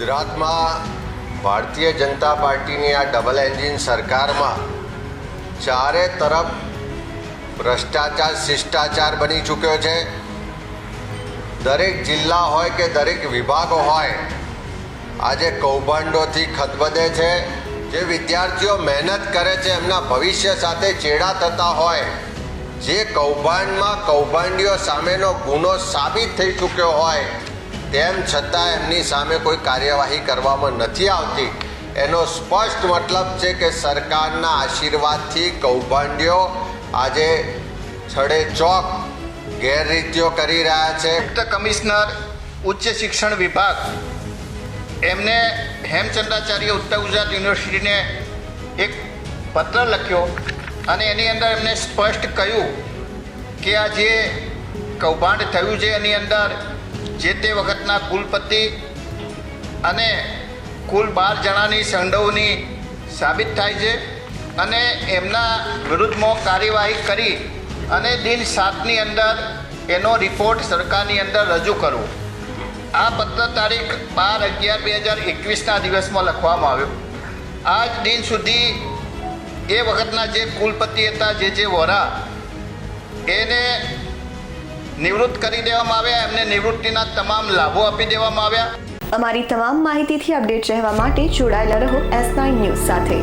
ગુજરાતમાં ભારતીય જનતા પાર્ટીની આ ડબલ એન્જિન સરકારમાં ચારે તરફ ભ્રષ્ટાચાર, શિષ્ટાચાર બની ચૂક્યો છે. દરેક જિલ્લા હોય કે દરેક વિભાગો હોય, આજે કૌભાંડોથી ખતબદે છે. જે વિદ્યાર્થીઓ મહેનત કરે છે, એમના ભવિષ્ય સાથે ચેડા થતા હોય, જે કૌભાંડમાં કૌભાંડીઓ સામેનો ગુનો સાબિત થઈ ચૂક્યો હોય તેમ છતાં એમની સામે કોઈ કાર્યવાહી કરવામાં નથી આવતી. એનો સ્પષ્ટ મતલબ છે કે સરકારના આશીર્વાદથી કૌભાંડીઓ આજે છડે ચોક ગેરરીતિઓ કરી રહ્યા છે. કમિશનર ઉચ્ચ શિક્ષણ વિભાગ એમને હેમચંદ્રાચાર્ય ઉત્તર ગુજરાત યુનિવર્સિટીને એક પત્ર લખ્યો અને એની અંદર એમને સ્પષ્ટ કહ્યું કે આ જે કૌભાંડ થયું છે એની અંદર જે તે વખતના કુલપતિ અને કુલ બાર જણાની સંડોવણી સાબિત થાય છે અને એમના વિરુદ્ધમાં કાર્યવાહી કરી અને દિન સાતની અંદર એનો રિપોર્ટ સરકારની અંદર રજૂ કરવો. આ પત્ર તારીખ બાર અગિયાર બે હજાર એકવીસના દિવસમાં લખવામાં આવ્યો. આજ દિન સુધી એ વખતના જે કુલપતિ હતા, જે જે વોરા, એને નિવૃત્ત કરી દેવામાં આવ્યા, એમને નિવૃત્તિના તમામ લાભો આપી દેવામાં આવ્યા. અમારી તમામ માહિતીથી અપડેટ રહેવા માટે જોડાયેલા રહો એસ નાઇન ન્યૂઝ સાથે.